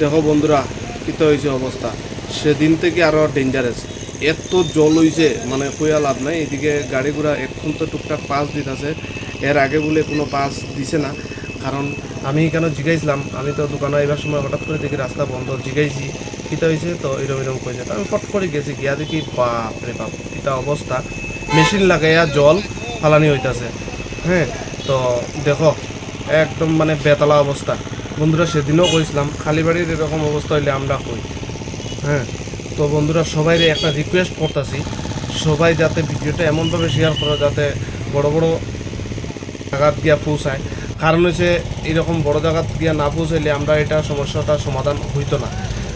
দেখো বন্ধুরা, কিতো হয়েছে অবস্থা সেদিন থেকে আরও ডেঞ্জারাস এত জল হইছে মানে কইয়া লাভ নাই। এদিকে গাড়ি ঘোড়া এখন তো টুকটাক পাস দিতেছে এর আগে বলে কোনো পাস দিছে না। কারণ আমি কেন জিগাইছিলাম আমি তো দোকানে এবার সময় হঠাৎ করে দেখি রাস্তা বন্ধ জিগাইছি কিতা হয়েছে তো এরম এরম কইছে তো আমি ফট করে গেছি। গিয়া দেখি বাপ রে বাপ এটা অবস্থা মেশিন লাগাইয়া জল ফালানি হইতাছে হ্যাঁ তো দেখো একদম মানে বেতলা অবস্থা বন্ধুরা, সেদিনও কইছিলাম, খালি বাড়ির এরকম অবস্থা হইলে আমরা কই? হ্যাঁ তো বন্ধুরা সবাই একটা রিকোয়েস্ট করতেছি, সবাই যাতে ভিডিওটা এমনভাবে শেয়ার করো, যাতে বড় বড় জায়গাত গিয়া পৌঁছায়। কারণ হচ্ছে এরকম বড় জায়গাত গিয়া না পৌঁছাইলে আমরা এটা সমস্যাটা সমাধান হইতো না।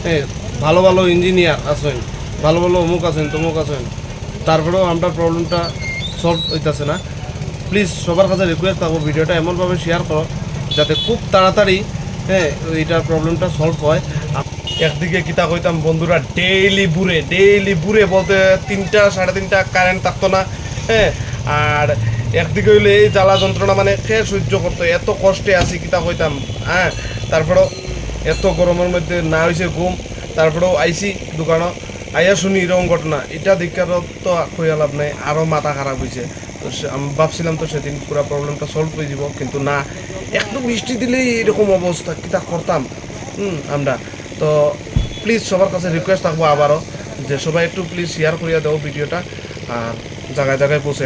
হ্যাঁ ভালো ভালো ইঞ্জিনিয়ার আছেন, ভালো ভালো অমুক আছেন, তমুক আছেন, তারপরেও আমরা প্রবলেমটা সলভ হইতেছে না। প্লিজ সবার কাছে রিকোয়েস্ট থাকব, ভিডিওটা এমনভাবে শেয়ার করো, যাতে খুব তাড়াতাড়ি হ্যাঁ এইটার প্রবলেমটা সলভ হয়। একদিকে কিতা কইতাম, বন্ধুরা ডেইলি বুড়ে ডেইলি বুড়ে বলতে তিনটা, সাড়ে তিনটা কারেন্ট থাকতো না হ্যাঁ? আর একদিকে হইলে এই জ্বালা যন্ত্রণা মানে কে সহ্য করতো? এত কষ্টে আছি কিতা কইতাম হ্যাঁ? তারপরেও এত গরমের মধ্যে না হয়েছে ঘুম, তারপরেও আইসি দোকানত আইয়া শুনি এরকম ঘটনা। এটা দেখার তো কইয়া লাভ নাই আরও মাথা খারাপ হয়েছে তো আমি ভাবছিলাম তো সেদিন পুরো প্রবলেমটা সলভ হয়ে যাব কিন্তু না একটু মিষ্টি দিলেই এরকম অবস্থা কিতা করতাম? হুম, আমরা। তো প্লিজ সবার কাছে রিকোয়েস্ট থাকব আবারও, যে সবাই একটু প্লিজ শেয়ার করিয়া দেবো ভিডিওটা, আর জায়গায় জায়গায় পৌঁছে